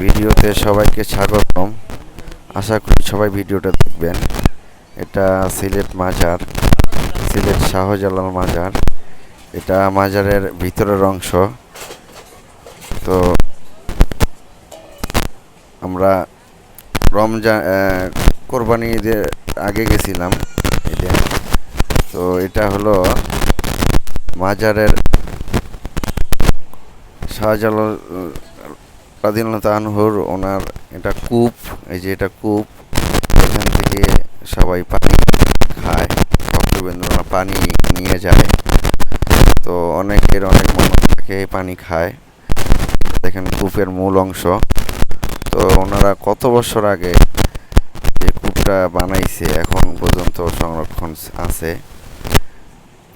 ভিডিওতে সবাইকে স্বাগতম। আশা করি সবাই ভিডিওটা দেখবেন। এটা সিলেট মাজার, সিলেট শাহজালাল মাজার। এটা মাজারের ভিতরের অংশ। তো আমরা রমজান কোরবানি ঈদের আগে গেছিলাম তো এটা হলো মাজারের শাহজালাল রাদিল্লাহ আনহুর ওনার এটা কূপ, এই যে এটা কূপ, এখান থেকে সবাই পানি খায় ভক্তবৃন্দরা পানি নিয়ে যায়। তো অনেকের অনেক মানুষ থাকে পানি খায়। দেখেন কূপের মূল অংশ। তো ওনারা কত বছর আগে যে কূপটা বানাইছে, এখন পর্যন্ত সংরক্ষণ আছে।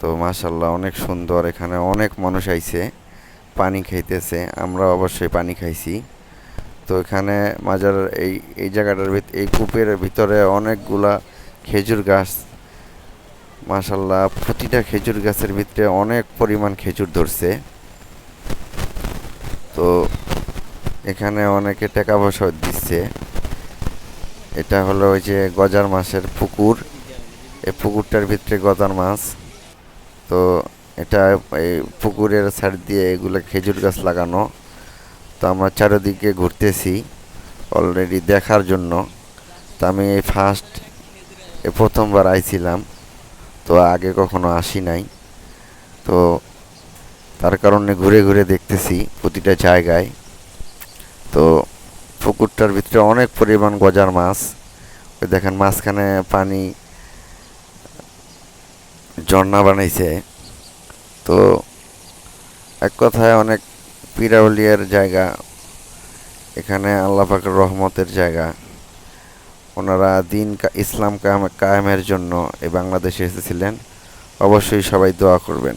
তো মাশাল্লাহ অনেক সুন্দর, এখানে অনেক মানুষ আইছে। পানি খাইতেছে আমরা অবশ্যই পানি খাইছি। তো এখানে মাজার এই এই জায়গাটার ভিত, এই কূপের ভিতরে অনেকগুলা খেজুর গাছ। মাশাল্লাহ প্রতিটা খেজুর গাছের ভিতরে অনেক পরিমাণ খেজুর ধরছে। তো এখানে অনেকে টাকা পয়সা দিচ্ছে। এটা হলো ওই যে গজার মাছের পুকুর। এই পুকুরটার ভিতরে গজার মাছ। তো এটা এই পুকুরের সাইড দিয়ে এগুলো খেজুর গাছ লাগানো। তো আমরা চারিদিকে ঘুরতেছি অলরেডি দেখার জন্য। তো আমি এই ফার্স্ট প্রথমবার আইছিলাম, তো আগে কখনো আসি নাই। তো তার কারণে ঘুরে ঘুরে দেখতেছি প্রতিটা জায়গায়। তো পুকুরটার ভিতরে অনেক পরিমাণ গজার মাছ। ওই দেখেন মাঝখানে পানি ঝর্ণা বানাইছে। তো এক কথায় অনেক পিরাউলিয়ার জায়গা, এখানে আল্লাপাকের রহমতের জায়গা। ওনারা দিন ইসলাম কায়েম- কায়েমের জন্য এই বাংলাদেশে এসেছিলেন। অবশ্যই সবাই দোয়া করবেন।